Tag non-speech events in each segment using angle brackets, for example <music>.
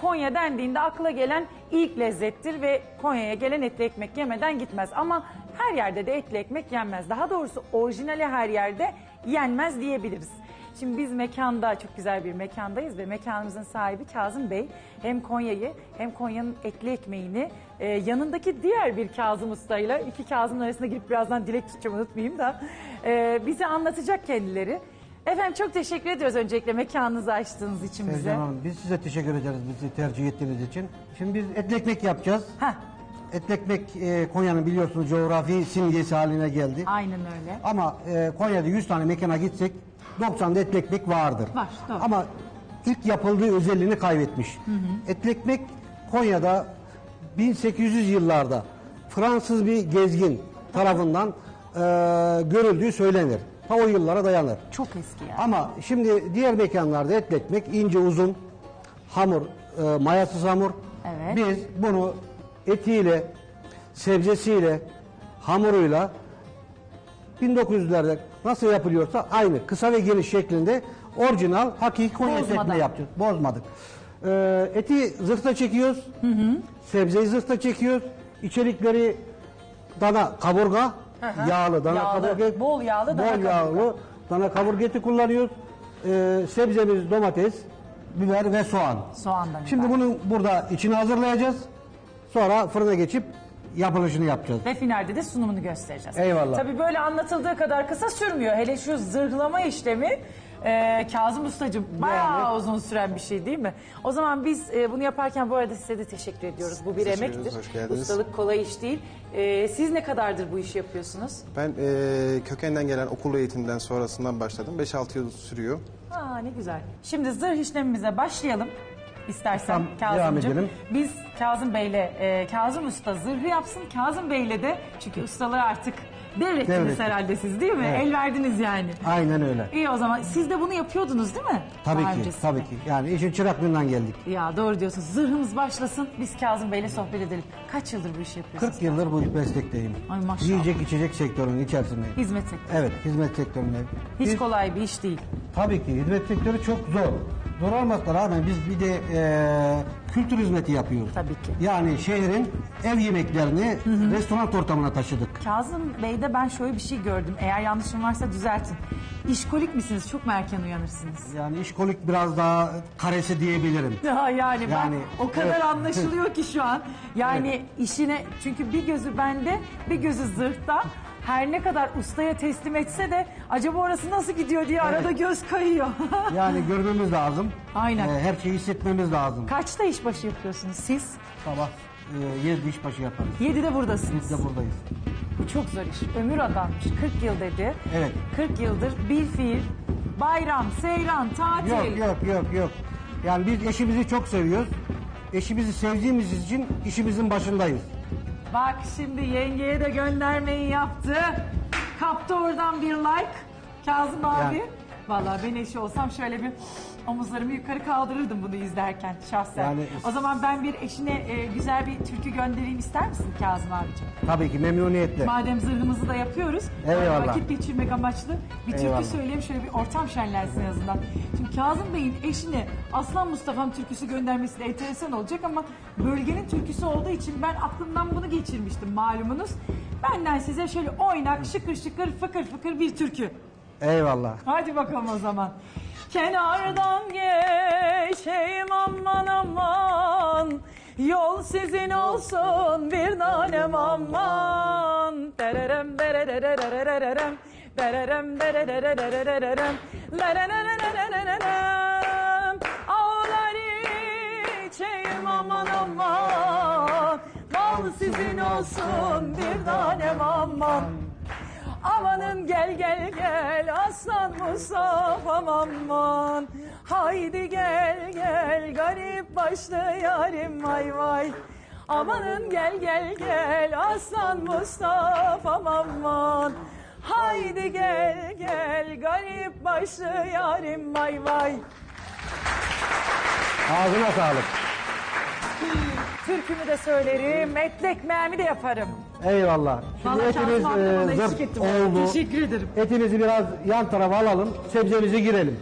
Konya dendiğinde akla gelen ilk lezzettir ve Konya'ya gelen etli ekmek yemeden gitmez. Ama her yerde de etli ekmek yenmez. Daha doğrusu orijinali her yerde yenmez diyebiliriz. Şimdi biz mekanda çok güzel bir mekandayız ve mekanımızın sahibi Kazım Bey hem Konya'yı hem Konya'nın etli ekmeğini e, yanındaki diğer bir Kazım Usta'yla iki Kazım'ın arasında girip birazdan dilek tutacağım unutmayayım da e, bize anlatacak kendileri. Efendim çok teşekkür ediyoruz öncelikle mekanınızı açtığınız için bize. Ercan Hanım biz size teşekkür ederiz bizi tercih ettiğiniz için. Şimdi biz etli ekmek yapacağız. Heh, Etli ekmek e, Konya'nın biliyorsunuz coğrafi simgesi haline geldi. aynen öyle. Ama e, Konya'da 100 tane mekana gitsek 90'da etli ekmek vardır. Var, doğru. Ama ilk yapıldığı özelliğini kaybetmiş. Etli ekmek Konya'da 1800 yıllarda Fransız bir gezgin tarafından e, görüldüğü söylenir. Ta o yıllara dayanır. Çok eski ya. Ama şimdi diğer mekanlarda etli ekmek ince uzun hamur, e, mayasız hamur. Evet. Biz bunu etiyle, sebzesiyle, hamuruyla 1900'lerde nasıl yapılıyorsa aynı kısa ve geniş şeklinde orijinal hakiki Konya Bozmadan. yapacağız. Bozmadık. Ee, eti zırhta çekiyoruz. Sebzeyi zırhta çekiyoruz. İçerikleri dana kaburga, hı. yağlı dana Yağlı, kaburga. eti, bol yağlı dana bol kaburga. yağlı dana kaburga eti kullanıyoruz. Ee, sebzemiz domates, biber ve soğan. Soğandan Şimdi bunu burada içini hazırlayacağız. Sonra fırına geçip yapılışını yapacağız. Ve finalde de sunumunu göstereceğiz. Eyvallah. Tabii böyle anlatıldığı kadar kısa sürmüyor. Hele şu zırhlama işlemi e, Kazım Ustacığım bayağı Yani. uzun süren bir şey değil mi? O zaman biz e, bunu yaparken bu arada size de teşekkür ediyoruz. Bu bir Teşekkür emektir. ederiz, hoş geldiniz. Ustalık kolay iş değil. E, siz ne kadardır bu işi yapıyorsunuz? Ben eee, kökenden gelen okul eğitimden sonrasından başladım. 5-6 yıl sürüyor. Aa ne güzel. Şimdi zırh işlemimize başlayalım. İstersen Tamam, devam Kazımcığım. edelim. Biz Kazım Bey'le, e, Kazım Usta zırhı yapsın. Kazım Bey'le de çünkü ustalığı artık devrettiniz Devrettik. herhalde siz değil mi? Evet. El verdiniz yani. Aynen öyle. İyi o zaman siz de bunu yapıyordunuz değil mi? Tabii Daha ki, öncesinde. tabii ki. Yani işin çıraklığından geldik. Ya doğru diyorsunuz. Zırhımız başlasın. Biz Kazım Bey'le sohbet edelim. Kaç yıldır bu işi yapıyorsunuz? 40 yıldır bu meslekteyim. Ay maşallah. Yiyecek içecek sektörünün içerisindeyim. Hizmet sektörü. Evet, hizmet sektöründe. Hiç Biz- kolay bir iş değil. Tabii ki hizmet sektörü çok zor. Zor olmasına rağmen biz bir de e, kültür hizmeti yapıyoruz. Tabii ki. Yani şehrin ev yemeklerini restoran ortamına taşıdık. Kazım Bey'de ben şöyle bir şey gördüm. Eğer yanlışım varsa düzeltin. İşkolik misiniz? Çok mu erken uyanırsınız? Yani işkolik biraz daha karesi diyebilirim. <laughs> Ya yani, ben Yani, o kadar evet. <laughs> anlaşılıyor ki şu an. Yani işine çünkü bir gözü bende, bir gözü zırhta. Her ne kadar ustaya teslim etse de acaba orası nasıl gidiyor diye arada göz kayıyor. <laughs> Yani görmemiz lazım. Aynen. E, her şeyi hissetmemiz lazım. Kaçta işbaşı yapıyorsunuz siz? Sabah e, 7 işbaşı yaparız. 7'de buradasınız. Biz de buradayız. Bu çok zor iş. Ömür adanmış. 40 yıl dedi. Evet. 40 yıldır bir fiil, bayram, seyran, tatil. Yok yok yok yok. Yani biz eşimizi çok seviyoruz. Eşimizi sevdiğimiz için işimizin başındayız. Bak şimdi yengeye de göndermeyi yaptı. Kaptı oradan bir like. Kazım abi. Yani- Vallahi ben eşi olsam şöyle bir omuzlarımı yukarı kaldırırdım bunu izlerken şahsen. Yani- o zaman ben bir eşine e, güzel bir türkü göndereyim ister misin Kazım abicim? Tabii ki memnuniyetle. Madem zırhımızı da yapıyoruz. Eyvallah. Vakit geçirmek amaçlı bir türkü Eyvallah. söyleyeyim şöyle bir ortam şenlensin en azından. Şimdi Kazım Bey'in eşine Aslan Mustafa'm türküsü göndermesi de enteresan olacak ama bölgenin türküsü olduğu için ben aklımdan bunu geçirmiştim malumunuz. Benden size şöyle oynak şıkır şıkır fıkır fıkır bir türkü. Eyvallah. Hadi bakalım o zaman. Kenardan geçeyim aman aman. Yol sizin olsun bir tanem aman. Dererem Dererem dererererererem Lererererererem Ağlar aman aman. Mal sizin olsun bir tanem aman Amanın gel gel gel. Aslan Mustafa'm aman Haydi gel gel. Garip başlı yarim vay vay. Amanın gel gel gel. Aslan Mustafa'm aman. Haydi gel gel. Garip başlı yarim vay vay. Ağzına sağlık. Türkümü de söylerim, etli ekmeğimi de yaparım. Eyvallah. Şimdi Vallahi etimiz e, eşlik zırt oldu. Teşekkür ederim. Etimizi biraz yan tarafa alalım. Sebzemizi girelim.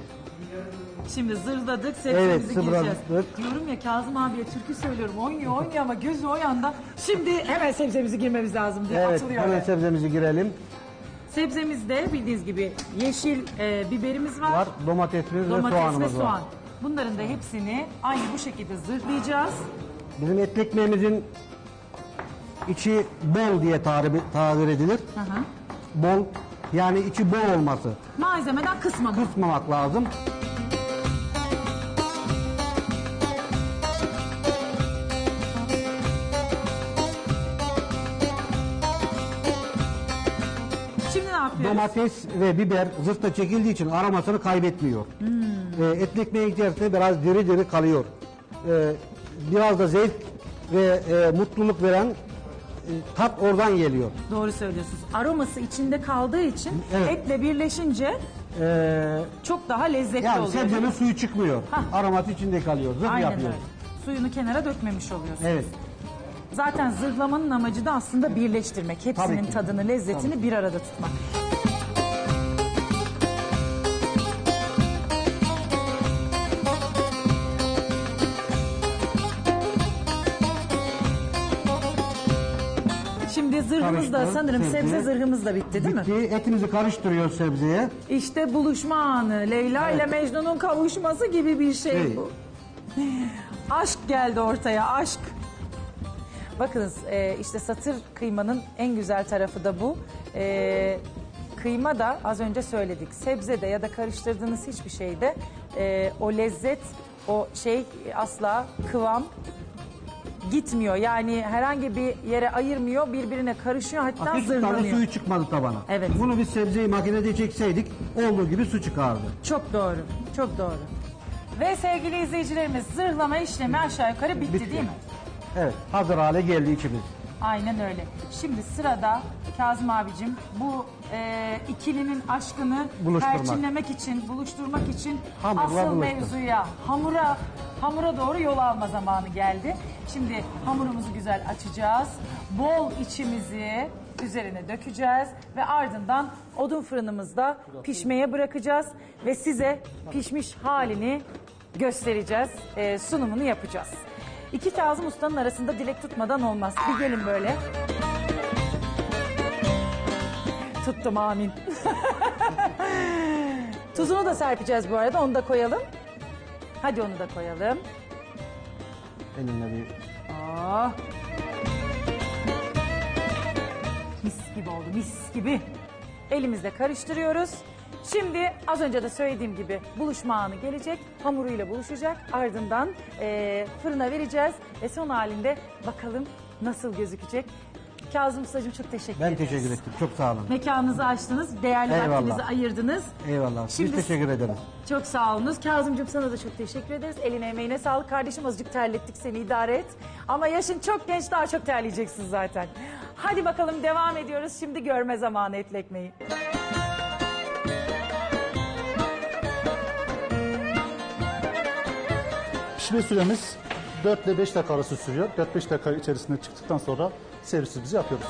Şimdi zırladık, sebzemizi Evet, gireceğiz. zırladık. Diyorum ya Kazım abiye türkü söylüyorum. Oynuyor oynuyor ama gözü o yanda. Şimdi hemen sebzemizi girmemiz lazım diye Evet, atılıyor. hemen öyle. sebzemizi girelim. Sebzemizde bildiğiniz gibi yeşil e, biberimiz var. Var domatesimiz ve Domates ve soğanımız soğan. var. Bunların da hepsini aynı bu şekilde zırhlayacağız. Bizim etli ekmeğimizin içi bol diye tabir, tabir edilir. Hı hı. Bol yani içi bol olması. Malzemeden kısmadık. Kısmamak lazım. Şimdi ne yapıyoruz? Domates ve biber zırhta çekildiği için aromasını kaybetmiyor. Hmm. Ee, etli ekmeğin içerisinde biraz diri diri kalıyor. Ee, biraz da zevk ve e, mutluluk veren e, tat oradan geliyor. Doğru söylüyorsunuz. Aroması içinde kaldığı için Evet. etle birleşince Ee, çok daha lezzetli yani oluyor. sebzenin suyu çıkmıyor. Hah. Aroması içinde kalıyor. Zırh Aynen yapıyor. öyle. Suyunu kenara dökmemiş oluyorsunuz. Evet. Zaten zırhlamanın amacı da aslında birleştirmek. Hepsinin Tabii ki. tadını, lezzetini bir arada tutmak. Zırhımız da Karıştır, sanırım sebze. sebze zırhımız da bitti değil mi? Bitti. Etimizi karıştırıyor sebzeye. İşte buluşma anı. Leyla ile Mecnun'un kavuşması gibi bir şey Evet. bu. Aşk geldi ortaya, aşk. Bakınız e, işte satır kıymanın en güzel tarafı da bu. E, kıyma da az önce söyledik. Sebzede ya da karıştırdığınız hiçbir şeyde e, o lezzet, o şey asla kıvam gitmiyor. Yani herhangi bir yere ayırmıyor, birbirine karışıyor hatta Ateş tane zırhlanıyor. suyu çıkmadı tabana. Evet. Bunu biz sebzeyi makinede çekseydik olduğu gibi su çıkardı. Çok doğru, çok doğru. Ve sevgili izleyicilerimiz zırhlama işlemi aşağı yukarı bitti, Bitti. değil mi? Evet. Hazır hale geldi içimiz. Aynen öyle. Şimdi sırada Kazım abicim bu e, ikilinin aşkını Buluşturmak. perçinlemek için, buluşturmak için Hamurla asıl buluştur. mevzuya, hamura hamura doğru yol alma zamanı geldi. Şimdi hamurumuzu güzel açacağız. Bol içimizi üzerine dökeceğiz ve ardından odun fırınımızda pişmeye bırakacağız ve size pişmiş halini göstereceğiz. E, sunumunu yapacağız. İki Kazım Usta'nın arasında dilek tutmadan olmaz. Bir gelin böyle. Tuttum amin. <laughs> Tuzunu da serpeceğiz bu arada onu da koyalım. Hadi onu da koyalım. Elimle bir Oh. Mis gibi oldu mis gibi. Elimizle karıştırıyoruz. Şimdi az önce de söylediğim gibi buluşma anı gelecek. Hamuruyla buluşacak. Ardından eee, fırına vereceğiz. Ve son halinde bakalım nasıl gözükecek. Kazım Ustacığım çok teşekkür ben ederiz. teşekkür ettim. Çok sağ olun. Mekanınızı açtınız. Değerli Eyvallah. vaktinizi ayırdınız. Eyvallah. Şimdi- Biz teşekkür ederiz. Çok sağ olunuz. Kazımcığım sana da çok teşekkür ederiz. Eline emeğine sağlık kardeşim. Azıcık terlettik seni idare et. Ama yaşın çok genç daha çok terleyeceksin zaten. Hadi bakalım devam ediyoruz. Şimdi görme zamanı etli ekmeği. Pişme süremiz 4 ile 5 dakika arası sürüyor. 4-5 dakika içerisinde çıktıktan sonra servisimizi yapıyoruz.